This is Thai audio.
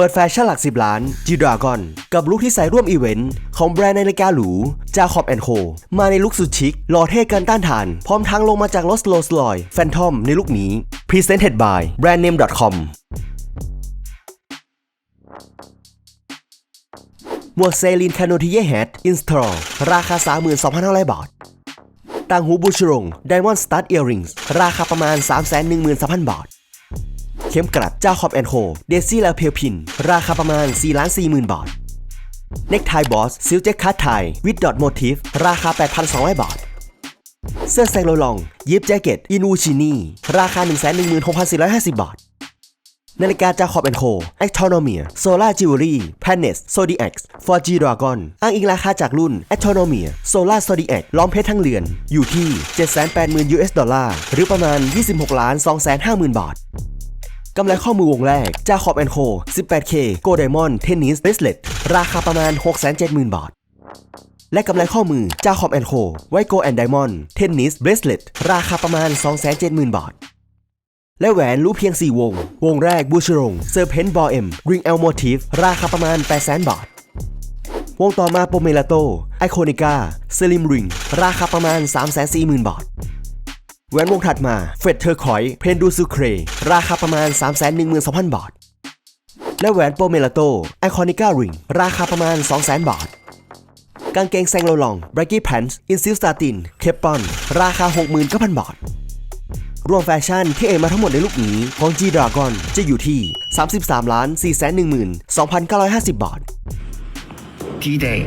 เปิดแฟชั่นหลัก 10 ล้าน G Dragon กับลุคที่ใส่ร่วมอีเวนต์ของแบรนด์นาฬิกาหรู Jacob Co มาในลุคสุดชิคหล่อเท่กันต้านทาน พร้อมทั้งลงมาจากรถ Rolls Royce Phantom ในลุคนี้ Presented by brandname.com หมวกเซลินคาโนทิเยแฮทอินสตรอราคา 32,500 บาทต่างหูบูชรงไดมอนด์สตัดเอียริงส์ราคาประมาณ 313,000 บาท เข็มกลัดเจ้าคอบแอนโฮเดซี่และเพียวพิน ราคาประมาณ 4 ล้าน4หมื่นบาท เน็กไทบอสซิลเจ็คคัตไทวิดดอทโมทีฟราคา 8,200 บาท เสื้อแซงโลลอง ยิปแจ็คเก็ตอินูชินีราคา 116,450 บาทนาฬิกาจาคอบแอนโคแอคทอนอเมียโซล่าจิวเวลรี่แพนเนสโซดีเอ็กซ์ฟอร์จีดรากอนอ้างอิงราคาจากรุ่นแอคทอนอเมียโซล่าโซดีเอ็กซ์ล้อมเพชรทั้งเรือน อยู่ที่ 780,000 US ดอลลาร์ หรือประมาณ 26 ล้าน 250,000 บาท กำไรข้อมือวงแรกจาคอบแอนโค 18K โกลไดมอนด์เทนนิสเบสเลตราคาประมาณ 670,000 บาท และกำไรข้อมือจาคอบแอนโคไวโกแอนไดมอนด์เทนนิสเบสเลตราคาประมาณ 270,000 บาท และแหวนรู้เพียง 4 วง วงแรกบูชรงเซอร์เพนบอเอ็มริงเอลโมทีฟราคาประมาณ 800,000 บาท วงต่อมาโปเมลาโตไอโคนิก้าสลิมริงราคาประมาณ 340,000 บาท แหวนวงถัดมาเฟดเทอร์คอย เพนดูซูเคร ราคาประมาณ 312,000 บาท และแหวนโปเมลาโตไอคอนิก้าริงราคาประมาณ 200,000 บาท กางเกงแซงโลลองบรกี้แพนส์อินซิลสตาตินเคปปอน ราคา 69,000 บาท รวมแฟชั่นที่เอมาทั้งหมดในลูกนี้ของ G Dragon จะอยู่ที่ 33 4 1 2 950 บาท D-Day